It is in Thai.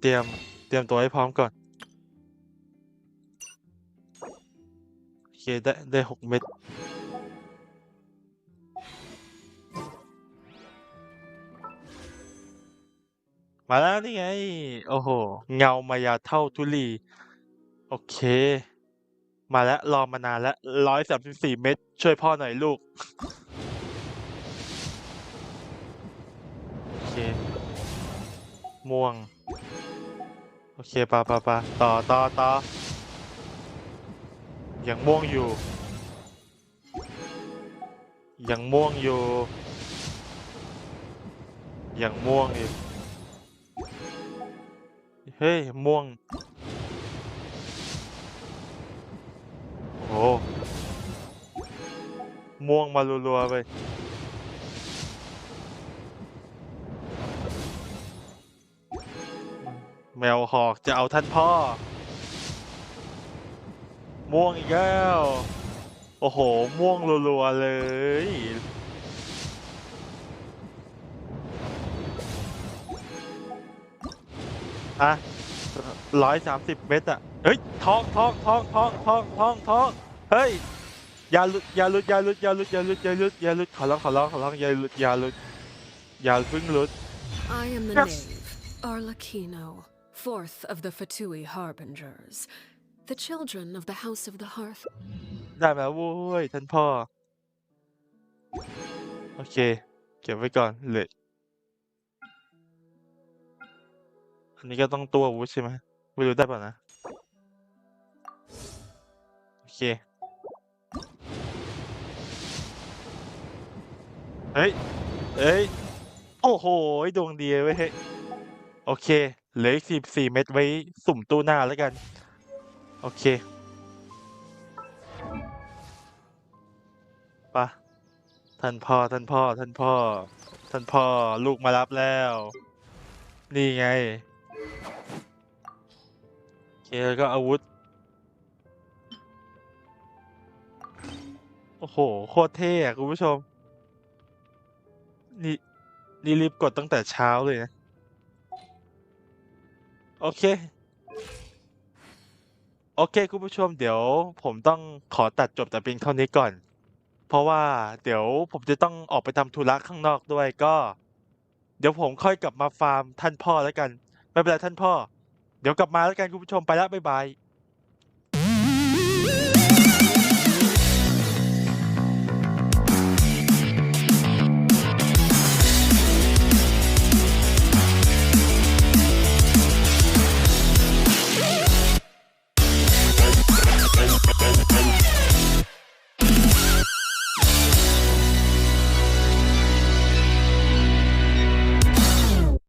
เตรียมเตรียมตัวให้พร้อมก่อน โอเค ได้ ได้หกเม็ดมาแล้วนี่ไง โอ้โห เงามายาเท่าทุลี โอเค มาแล้ว รอมานานแล้วร้อยสามสิบสี่เม็ดช่วยพ่อหน่อยลูก โอเค ม่วง โอเคปะปะปะต่อต่อต่อยังม่วงอยู่ ยังม่วงอยู่ ยังม่วงอีก เฮ้ย ม่วง โอ้ม่วงมารัวๆไป แมวหอกจะเอาท่านพ่อ ม่วงอีกแล้ว โอ้โห ม่วงรัวๆเลยอะร้อยสามสิบเมตรอะเฮ้ยท้องท้องท้องท้องท้องท้องท้องเฮ้ย อย่าหลุด อย่าหลุด อย่าหลุด อย่าหลุด อย่าหลุด อย่าหลุด อย่าหลุด ขอร้อง ขอร้อง ขอร้อง อย่าหลุด อย่าหลุด อย่าเพิ่งหลุด I am the Yes. knave, Arlecchino, fourth of the Fatui Harbingers, the children of the House of the Hearth. ได้มาแล้วโว้ยท่านพ่อ โอเค เก็บไว้ก่อนเลยอันนี้ก็ต้องตัวอาวุธใช่ไหมไม่รู้ได้ป่ะนะ โอเค เฮ้ยเอ้ย โอ้โห ดวงดีเว้ยเฮ้ยโอเค เหลืออีกสิบสี่เม็ดไว้สุ่มตู้หน้าแล้วกัน โอเคปะท่านพ่อท่านพ่อท่านพ่อ ท่านพ่อลูกมารับแล้ว นี่ไงโอเคแล้วก็อาวุธ โอ้โห โคตรเท่อะคุณผู้ชม นี่ นี่รีบกดตั้งแต่เช้าเลยนะ โอเค โอเคคุณผู้ชมเดี๋ยวผมต้องขอตัดจบแต่เพียงเท่านี้ก่อน เพราะว่าเดี๋ยวผมจะต้องออกไปทำธุระข้างนอกด้วยก็ เดี๋ยวผมค่อยกลับมาฟาร์มท่านพ่อแล้วกัน ไม่เป็นไรท่านพ่อ เดี๋ยวกลับมาแล้วกันคุณผู้ชมไปแล้วบ๊ายบาย